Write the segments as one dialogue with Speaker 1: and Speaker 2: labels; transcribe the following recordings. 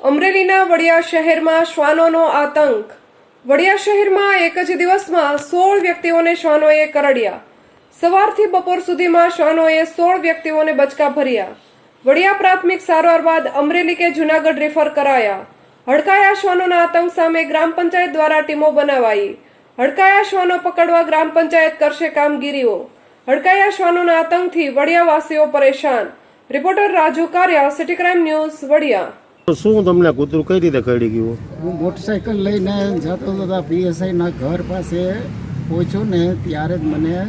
Speaker 1: અમરેલીના વડિયા શહેરમાં શ્વાનોનો આતંક. વડિયા શહેરમાં એક જ દિવસમાં સોળ વ્યક્તિઓને શ્વાનોએ કરડ્યા. સવારથી બપોર સુધીમાં શ્વાનોએ સોળ વ્યક્તિઓને બચકા ભર્યા. વડિયા પ્રાથમિક સારવાર બાદ અમરેલી કે જુનાગઢ રેફર કરાયા. હડકાયા શ્વાનોના આતંક સામે ગ્રામ પંચાયત દ્વારા ટીમો બનાવાઈ. હડકાયા શ્વાનો પકડવા ગ્રામ પંચાયત કરશે કામગીરીઓ. હડકાયા શ્વાનોના આતંકથી વડિયાવાસીઓ પરેશાન. Reporter Raju Kariya city crime news Vadiya.
Speaker 2: તો શું તમને કૂતરું કઈ રીતે કરડી ગયું?
Speaker 3: હું મોટરસાઇકલ લઈને જતો હતો પીએસઆઈના ઘર પાસે પહોંચ્યો ને ત્યારે જ મને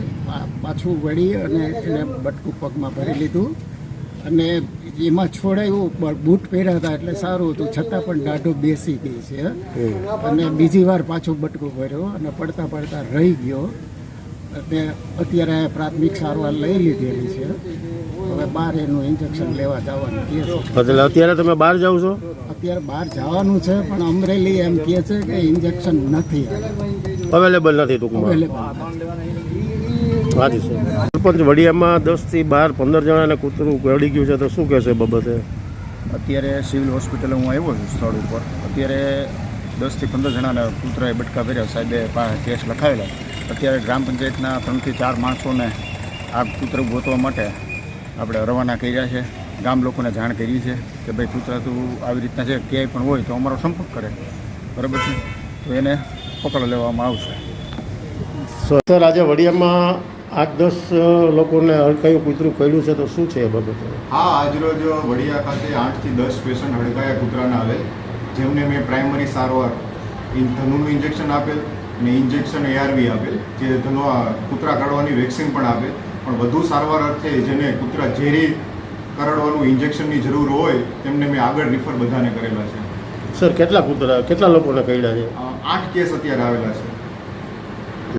Speaker 3: પાછું વળી અને એને બટકું પગમાં ભરી લીધું. અને એમાં છોડાયું બૂટ પહેર્યા હતા એટલે સારું હતું. છતાં પણ દાઢો બેસી ગઈ છે. અને બીજી વાર પાછું બટકું ભર્યો અને પડતા પડતા રહી ગયો. અને અત્યારે પ્રાથમિક સારવાર લઈ લીધેલી છે. હવે બહાર એનું ઇન્જેક્શન લેવા જવાનું કહે છે.
Speaker 2: એટલે અત્યારે તમે બહાર જાઓ છો?
Speaker 3: અત્યારે બહાર જવાનું છે પણ અમરેલી એમ કહે છે કે ઇન્જેક્શન નથી
Speaker 2: અવેલેબલ નથી ટૂંકમાં.
Speaker 3: અવેલેબલ
Speaker 2: હાજી સર સરપંચ વડિયામાં દસથી બાર પંદર જણાને કૂતરું કરડી ગયું છે તો શું કહેશે બાબતે?
Speaker 4: અત્યારે સિવિલ હોસ્પિટલ હું આવ્યો છું સ્થળ ઉપર. અત્યારે દસથી પંદર જણાના કૂતરાએ બટકા ભર્યા સાહેબે પાસે કેસ લખાવેલા. અત્યારે ગ્રામ પંચાયતના ત્રણથી ચાર માણસોને આ કૂતરું ગોતવા માટે આપણે રવાના કર્યા છે. ગામ લોકોને જાણ કરી છે કે ભાઈ કૂતરા તું આવી રીતના છે ક્યાંય પણ હોય તો અમારો સંપર્ક કરે. બરાબર છે? તો એને પકડ લેવામાં આવશે.
Speaker 2: સર આજે વડિયામાં આઠ દસ લોકોને હડકાયું કૂતરું કર્યું છે તો શું છે એ બાબતે?
Speaker 5: હા આજરોજ વડિયા ખાતે આઠથી દસ પેશન્ટ હડકાયા કૂતરાના આવેલ જેમને મેં પ્રાઇમરી સારવાર ધનુનું ઇન્જેક્શન આપેલ અને ઇન્જેક્શન એઆરવી આપેલ જે ધનુ કૂતરા કાઢવાની વેક્સિન પણ આપેલ. પણ વધુ સારવાર અર્થે જેને કૂતરા ઝેરી કરડવાનું ઇન્જેક્શનની જરૂર હોય તેમને મેં આગળ રિફર બધાને કરેલા છે.
Speaker 2: સર કેટલા કૂતરા કેટલા લોકોને કરડ્યા છે?
Speaker 5: આઠ કેસ અત્યારે આવેલા છે.